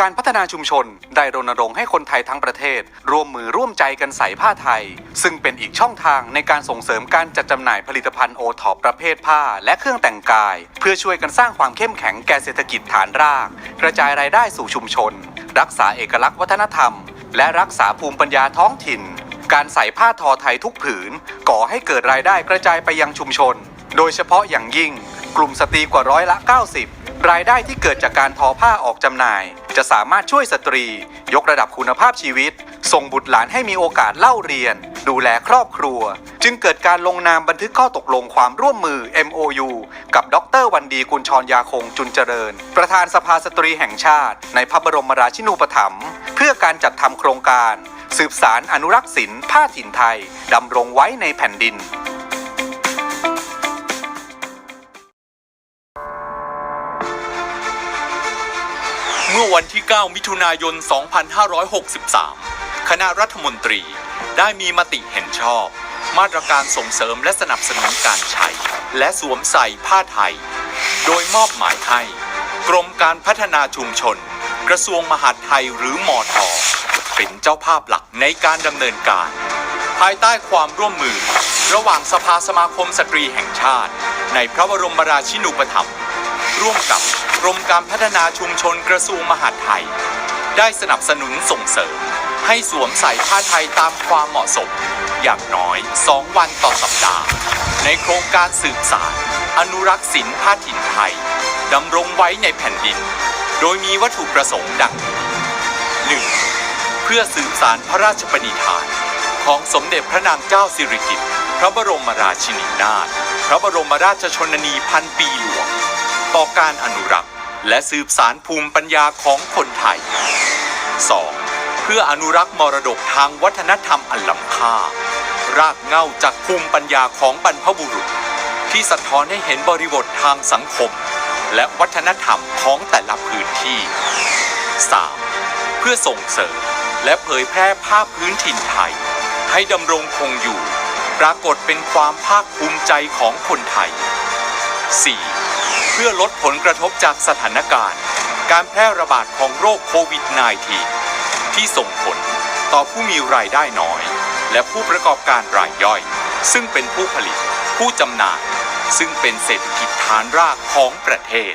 การพัฒนาชุมชน ได้รณรงค์ให้คนไทยทั้งประเทศ ร่วมมือร่วมใจกันใส่ผ้าไทย ซึ่งเป็นอีกช่องทางในการส่งเสริมการจัดจำหน่ายผลิตภัณฑ์โอท็อปประเภทผ้า และเครื่องแต่งกาย เพื่อช่วยกันสร้างความเข้มแข็งแก่เศรษฐกิจฐานราก กระจายรายได้สู่ชุมชน รักษาเอกลักษณ์วัฒนธรรม และรักษาภูมิปัญญาท้องถิ่น การใส่ผ้าทอไทยทุกผืน ก่อให้เกิดรายได้กระจายไปยังชุมชน โดยเฉพาะอย่างยิ่ง กลุ่มสตรีกว่าร้อยละ 90 รายได้ที่เกิดจากการทอผ้าออกจำหน่าย จะสามารถช่วยสตรี ยกระดับคุณภาพชีวิต ส่งบุตรหลานให้มีโอกาสเล่าเรียน ดูแลครอบครัว จึงเกิดการลงนามบันทึกข้อตกลงความร่วมมือ MOU กับดรวันดีกุลชรยาคงจุนเจริญ ประธานสภาสตรีแห่งชาติ ในพระบรมราชินูปถัมภ์เพื่อการจัดทำโครงการ สืบสารอนุรักษ์ศิลป์ผ้าถิ่นไทยดำรงไว้ในแผ่นดิน เมื่อวันที่ 9 มิถุนายน 2563 คณะรัฐมนตรีได้มีมติเห็นชอบ มาตรการส่งเสริมและสนับสนุนการใช้ และสวมใส่ผ้าไทย โดยมอบหมายให้ กรมการพัฒนาชุมชน กระทรวงมหาดไทยหรือมอทอเป็นเจ้าภาพหลักในการดำเนินการ ภายใต้ความร่วมมือ ระหว่างสภาสมาคมสตรีแห่งชาติ ในพระบรมราชินูปถัมภ์ ร่วมกับกรมการพัฒนาชุมชนกระทรวงมหาดไทย ได้สนับสนุนส่งเสริม ให้สวมใส่ผ้าไทยตามความเหมาะสม อย่างน้อย 2 วันต่อสัปดาห์ ในโครงการสืบสารอนุรักษ์ศิลป์ผ้าถิ่นไทยดำรงไว้ในแผ่นดิน โดยมีวัตถุประสงค์ดังนี้ 1. เพื่อสืบสารพระราชปณิธาน ของสมเด็จพระนางเจ้าสิริกิติ์พระบรมราชินีนาถ พระบรมราชชนนีพันปีหลวง ต่อการอนุรักษ์ และสืบสารภูมิปัญญาของคนไทย 2. เพื่ออนุรักษ์มรดกทางวัฒนธรรมอันล้ำค่า รากเหง้าจากภูมิปัญญาของบรรพบุรุษ ที่สะท้อนให้เห็นบริบททางสังคม และวัฒนธรรมของแต่ละพื้นที่ 3. เพื่อส่งเสริมและเผยแพร่ภาพพื้นถิ่นไทย ให้ดำรงคงอยู่ ปรากฏเป็นความภาคภูมิใจของคนไทย 4. เพื่อลดผลกระทบจากสถานการณ์ การแพร่ระบาดของโรคโควิด -19 ที่ส่งผลต่อผู้มีรายได้น้อย และผู้ประกอบการรายย่อย ซึ่งเป็นผู้ผลิต ผู้จำหน่าย ซึ่งเป็นเศรษฐกิจฐานรากของประเทศ